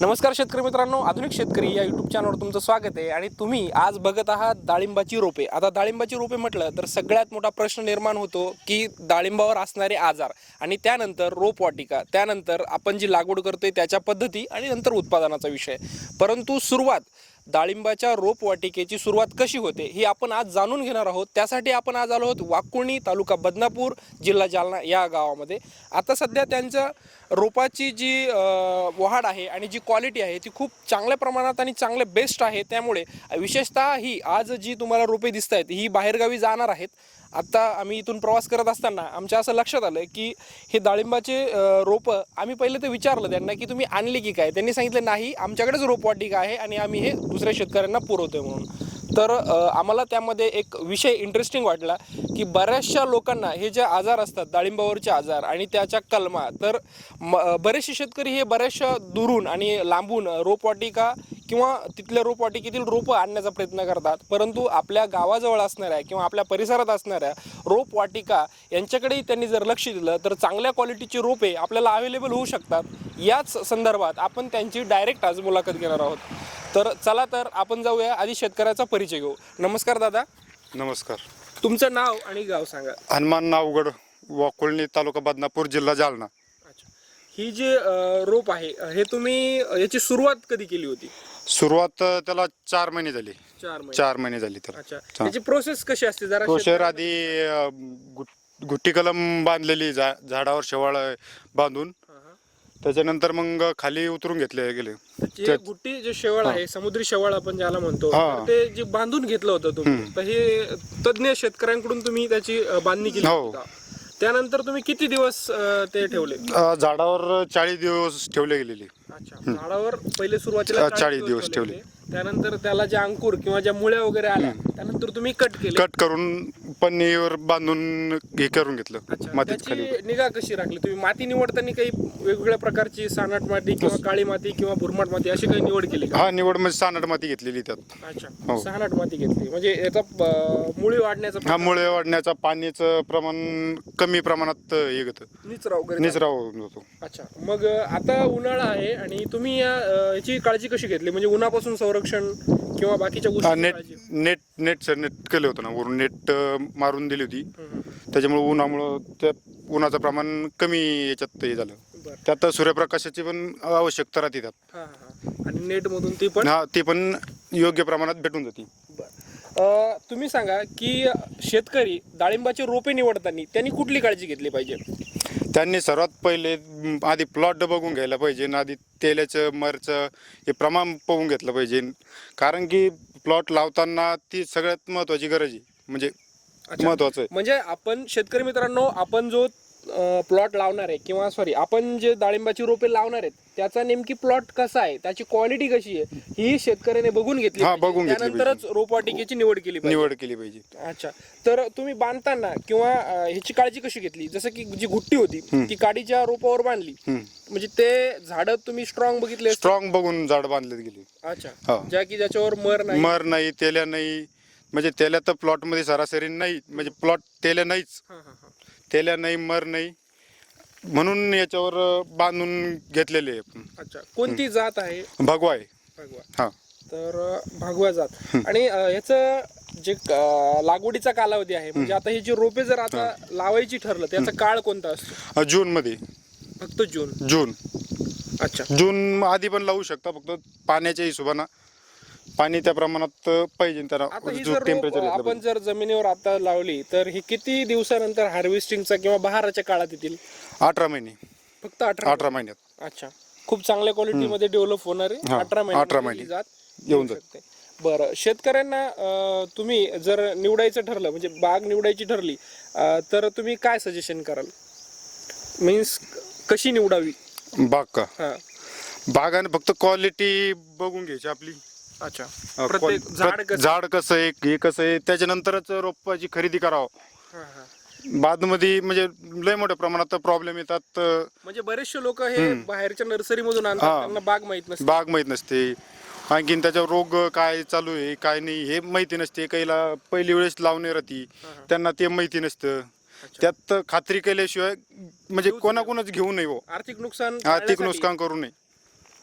नमस्कार शेतकरी मित्रांनो आधुनिक शेतकरी या युट्यूब चॅनलवर तुमचं स्वागत आहे. आणि तुम्ही आज बघत आहात डाळिंबाची रोपे. आता डाळिंबाची रोपे म्हटलं तर सगळ्यात मोठा प्रश्न निर्माण होतो की डाळिंबावर असणारे आजार आणि त्यानंतर रोपवाटिका त्यानंतर आपण जी लागवड करतोय त्याच्या पद्धती आणि नंतर उत्पादनाचा विषय. परंतु सुरुवात डाळिंबाच्या रोपवाटिकेची सुरुवात कशी होते ही आपण आज जाणून घेणार आहोत. त्यासाठी आपण आज आलो आहोत वाकुणी तालुका बदनापूर जिल्हा जालना या गावामध्ये. आता सध्या त्यांच्या रोपाची जी वहाड वाढ आहे आणि जी क्वालिटी आहे ती खूप चांगल्या प्रमाणात आणि चांगले बेस्ट आहे. त्यामुळे विशेषतः ही आज जी तुम्हाला रोपे दिसत आहेत ही बाहेरगावी जाणार आहेत. आत्ता आम्ही इथून प्रवास करत असताना आमच्या असं लक्षात आलं की हे डाळिंबाचे रोपं आम्ही पहिले तर विचारलं त्यांना की तुम्ही आणली की काय? त्यांनी सांगितलं नाही आमच्याकडेच रोपवाटिका आहे आणि आम्ही हे दुसऱ्या शेतकऱ्यांना पुरवतोय म्हणून. तर आम्हाला त्यामध्ये एक विषय इंटरेस्टिंग वाटला की बऱ्याचशा लोकांना हे जे आजार असतात डाळिंबावरचे आजार आणि त्याच्या कलमा तर म बरेचसे शेतकरी हे बऱ्याचशा दुरून आणि लांबून रोपवाटिका किंवा तिथल्या रोपवाटिकेतील रोपं आणण्याचा प्रयत्न करतात. परंतु आपल्या गावाजवळ असणाऱ्या किंवा आपल्या परिसरात असणाऱ्या रोपवाटिका यांच्याकडेही त्यांनी जर लक्ष दिलं तर चांगल्या क्वालिटीची रोपे आपल्याला अवेलेबल होऊ शकतात. याच संदर्भात आपण त्यांची डायरेक्ट आज मुलाखत घेणार आहोत. तर चला तर आपण जाऊया. आधी शेतकऱ्याचा परिचय घेऊ. नमस्कार दादा. नमस्कार. तुमचं नाव आणि गाव सांगा. हनुमान नावगड वाकुळणी तालुका बदनापूर जिल्हा जालना. अच्छा. ही जी अ, रोप आहे हे तुम्ही अ, याची सुरुवात कधी केली होती? सुरुवात अ, त्याला चार महिने झाली. चार महिने. चार महिने झाली अच्छा. हा. याची प्रोसेस कशी असते? जरा शेतकऱ्यांना- आधी अ, गुट्टी कलम बांधलेली झा झाडावर शेवाळ बांधून. त्याच्यानंतर मग खाली उतरून घेतले गेले जे गुट्टी जे शेवाळ आहे समुद्री शेवाळ आपण ज्याला म्हणतो हा. तर ते जे बांधून घेतलं होतं तुम्ही. तर हे तज्ञ शेतकऱ्यांकडून तुम्ही त्याची अ, बांधणी केली हो. होती का? त्यानंतर तुम्ही किती दिवस अ, ते ठेवले अ, झाडावर चाळीस दिवस ठेवले गेलेले अच्छा झाडावर पहिले सुरुवातीला अ, 40 दिवस ठेवले. होते. त्यानंतर त्याला जे अंकुर किंवा ज्या मुळ्या वगैरे आल्या त्यानंतर तुम्ही कट केले. कट करून पन्नीवर बांधून हे करून घेतलं अच्छा मातीत खाली निगा कशी राखली? तुम्ही माती निवडताना काही वेगवेगळ्या प्रकारची सानाट माती किंवा काळी माती किंवा भुरमाट माती अशी काही निवड केली का? हा निवड म्हणजे सानड माती घेतलेली त्यात. अच्छा हो. सहानाट माती घेतली. म्हणजे याचा अ, मुळी वाढण्याचा हा मुळे वाढण्याचा पाण्याचं प्रमाण कमी प्रमाणात हे घेतं. निचरा वगैरे निचराव होतो अच्छा मग अ, आता उन्हाळा आहे आणि तुम्ही या अ, याची काळजी कशी घेतली? म्हणजे उन्हापासून संरक्षण किंवा बाकीच्या हा, गोष्टी नेट नेट नेट नेट केलं होतं ना वरून. नेट अं, मारून दिली होती. त्याच्यामुळे उन्हामुळं त्या उन्हाचं प्रमाण कमी याच्यात हे झालं. त्यात सूर्यप्रकाशाची पण आवश्यकता राहते त्यात. हा हा आणि नेट मधून ती पण? हा ती पण योग्य प्रमाणात भेटून जाते. बरं. अ, तुम्ही सांगा की शेतकरी डाळिंबाचे रोपे निवडताना त्यांनी कुठली काळजी घेतली पाहिजे? त्यांनी सर्वात पहिले आधी प्लॉट बघून घ्यायला पाहिजे आधी तेलाचं मरचं हे प्रमाण पाहून घेतलं पाहिजे. कारण की प्लॉट लावताना ती सगळ्यात महत्त्वाची गरज आहे. म्हणजे. महत्त्वाचं आहे. म्हणजे आपण शेतकरी मित्रांनो आपण जो प्लॉट लावणार आहे किंवा सॉरी आपण जे डाळिंबाची रोपे लावणार आहेत त्याचा नेमकी प्लॉट कसा आहे त्याची क्वालिटी कशी आहे ही शेतकऱ्याने बघून घेतली हा, पाहिजे. बघून घेतली त्यानंतरच रोपवाटिकेची निवड केली पाहिजे. निवड केली पाहिजे. अच्छा तर तुम्ही बांधताना किंवा अ, ह्याची काळजी कशी घेतली? जसं की जी गुट्टी होती ती काडीच्या रोपावर बांधली. म्हणजे ते झाड तुम्ही स्ट्रॉंग बघितले असतील. स्ट्रॉंग बघून झाड बांधले गेली. अच्छा. हा. ज्या की ज्याच्यावर मर नाही. मर नाही तेल्या नाही. म्हणजे तेल्या तर प्लॉटमध्ये सरासरी नाही. म्हणजे प्लॉट तेल्या नाहीच. हा, हा, हा. तेल्या नाही मर नाही म्हणून याच्यावर बांधून घेतलेले आहे. अच्छा. कोणती जात आहे? भगवा आहे. भगवा. हा. तर अ, भगवा जात. आणि अ, याचं जे अ, लागवडीचा कालावधी आहे म्हणजे आता ही जी रोपे जर आता लावायची ठरलं त्याचा काळ कोणता असतो? अं, जून मध्ये. फक्त जून. जून. अच्छा. जून आधी पण लावू शकता फक्त पाण्याच्या हिशोबानं. पाणी त्या प्रमाणात पाहिजे आता ही जर टेम्परेचर आपण जर जमिनीवर आता लावली तर ही किती दिवसानंतर हार्वेस्टिंगचा किंवा बहाराच्या काळात येतील? अठरा महिने. फक्त अठरा अठरा महिन्यात. अच्छा. खूप चांगल्या क्वालिटीमध्ये डेव्हलप होणार आहे. हा, अठरा 18 महिने. महिने. जात येऊन येऊ शकते. बरं शेतकऱ्यांना अं, तुम्ही जर निवडायचं ठरलं म्हणजे बाग निवडायची ठरली अं, तर तुम्ही काय सजेशन कराल? मीन्स कशी निवडावी? बाग का? हा. बागाने फक्त क्वालिटी बघून घ्यायची आपली. अच्छा. प्रत्येक झाड कसं? झाड कसं आहे हे कसं आहे त्याच्यानंतरच रोपाची खरेदी करावं. हा, हा. बादमध्ये म्हणजे लय मोठ्या प्रमाणात प्रॉब्लेम येतात म्हणजे बरेचसे लोक हे बाहेरच्या नर्सरी मधून आणतात हा. त्यांना बाग माहीत नसते. बाग माहीत नसते. आणखीन त्याच्यावर रोग काय चालू आहे काय नाही हे माहिती नसते. काहीला पहिली वेळेस लावणे राहती. त्यांना ते माहिती नसतं. त्यात खात्री केल्याशिवाय म्हणजे कोणाकोणाच घेऊ नये हो. आर्थिक नुकसान आर्थिक टाळण्यासाठी. नुकसान करू नये.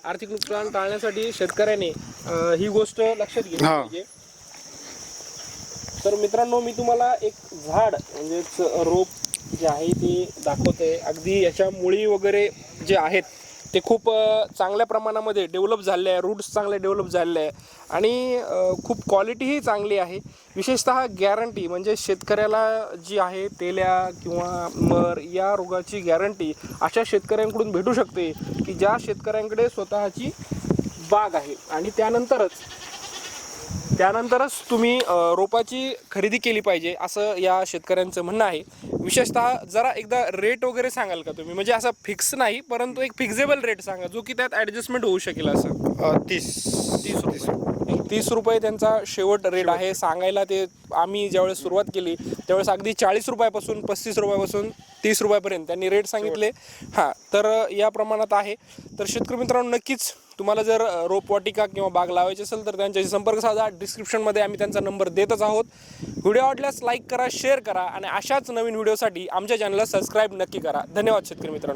आर्थिक नुकसान टाळण्यासाठी शेतकऱ्याने अं, ही गोष्ट लक्षात घेतली हा. पाहिजे तर मित्रांनो मी तुम्हाला एक झाड म्हणजेच रोप जे आहे ते दाखवतोय अगदी याच्या मुळी वगैरे जे आहेत ते खूप चांगल्या प्रमाणामध्ये डेव्हलप झाले आहे. रूट्स चांगले डेव्हलप झालेले आहे. आणि खूप क्वालिटीही चांगली आहे. विशेषतः गॅरंटी म्हणजे शेतकऱ्याला जी आहे तेल्या किंवा मर या रोगाची गॅरंटी अशा शेतकऱ्यांकडून भेटू शकते की ज्या शेतकऱ्यांकडे स्वतःची बाग आहे. आणि त्यानंतरच त्यानंतरच तुम्ही रोपाची खरेदी केली पाहिजे असं या शेतकऱ्यांचं म्हणणं आहे. विशेषतः जरा एकदा रेट वगैरे सांगाल का तुम्ही? म्हणजे असं फिक्स नाही परंतु एक फिक्सेबल रेट सांगा जो की त्यात ॲडजस्टमेंट होऊ शकेल असं. तीस. तीस रुपये. तीस रुपये. त्यांचा शेवट रेट आहे. सांगायला ते आम्ही ज्यावेळेस सुरुवात केली त्यावेळेस अगदी चाळीस रुपयापासून पस्तीस रुपयापासून तीस रुपयापर्यंत त्यांनी रेट सांगितले. हां तर या प्रमाणात आहे. तर शेतकरी मित्रांनो नक्कीच तुम्हाला जर रोपवाटिका किंवा बाग लावायची असेल तर त्यांच्याशी संपर्क साधा. डिस्क्रिप्शनमध्ये आम्ही त्यांचा नंबर देतच आहोत. व्हिडिओ आवडल्यास लाईक करा शेअर करा आणि अशाच नवीन व्हिडिओसाठी आमच्या चॅनलला सबस्क्राईब नक्की करा. धन्यवाद शेतकरी मित्रांनो.